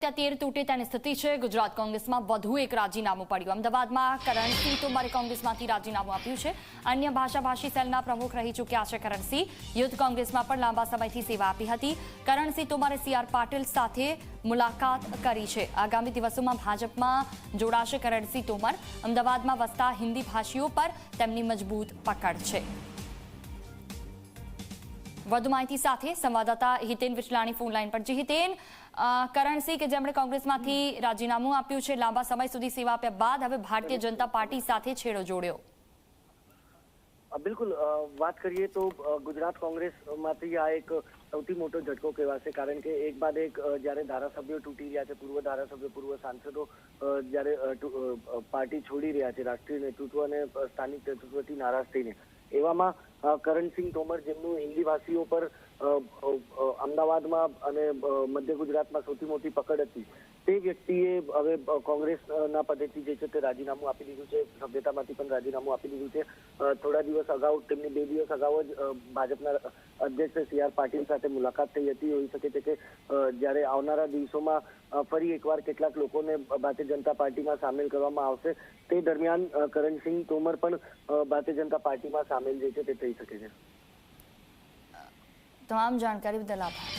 ત્યાં તેર તૂટે તેની સ્થિતિ છે. ગુજરાત કોંગ્રેસમાં વધુ એક રાજીનામું પડ્યું. અમદાવાદમાં કરણસિંહ તોમરે કોંગ્રેસમાંથી રાજીનામું આપ્યું છે. અન્ય ભાષાભાષી સેલના પ્રમુખ રહી ચૂક્યા છે કરણસિંહ યુથ કોંગ્રેસમાં પણ લાંબા સમયથી સેવા આપી હતી. કરણસિંહ તોમરે સી આર પાટીલ સાથે મુલાકાત કરી છે. આગામી દિવસોમાં ભાજપમાં જોડાશે કરણસિંહ તોમર. અમદાવાદમાં વસતા હિન્દી ભાષીઓ પર તેમની મજબૂત પકડ છે. વધુ માહિતી સાથે સંવાદદાતા હિતેન વિચલાણી ફોન લાઈન પર. જે હિતેન કરણસિંહ કે જેમણે કોંગ્રેસમાંથી રાજીનામું આપ્યું છે, લાંબા સમય સુધી સેવા આપ્યા બાદ હવે ભારતીય જનતા પાર્ટી સાથે છેડો જોડ્યો. બિલકુલ વાત કરીએ તો ગુજરાત કોંગ્રેસમાંથી આ એક સૌથી મોટો ઝટકો કહેવાશે. કારણ કે એક બાદ એક જ્યારે ધારાસભ્યો તૂટી રહ્યા છે, પૂર્વ ધારાસભ્યો, પૂર્વ સાંસદો જ્યારે પાર્ટી છોડી રહ્યા છે, રાષ્ટ્રીય નેતૃત્વ અને સ્થાનિક નેતૃત્વથી નારાજ થઈને. એવામાં કરણસિંહ તોમર જેમનું હિન્દી ભાષીઓ પર અમદાવાદમાં અને મધ્ય ગુજરાતમાં સૌથી મોટી પકડ હતી. તે વ્યક્તિએ હવે કોંગ્રેસના પદેથી જે છે તે રાજીનામું આપી દીધું છે, સભ્યતામાંથી પણ રાજીનામું આપી દીધું છે. થોડા દિવસ અગાઉ, તેમની બે દિવસ અગાઉ જ ભાજપના અધ્યક્ષ સી આર પાટીલ સાથે મુલાકાત થઈ હતી. હોઈ શકે છે કે જ્યારે આવનારા દિવસોમાં ફરી એકવાર કેટલાક લોકોને ભારતીય જનતા પાર્ટીમાં સામેલ કરવામાં આવશે. તે દરમિયાન કરણસિંહ તોમર પણ ભારતીય જનતા પાર્ટીમાં સામેલ જે છે તે થઈ શકે છે. તમામ જાણકારી બદલ આભાર.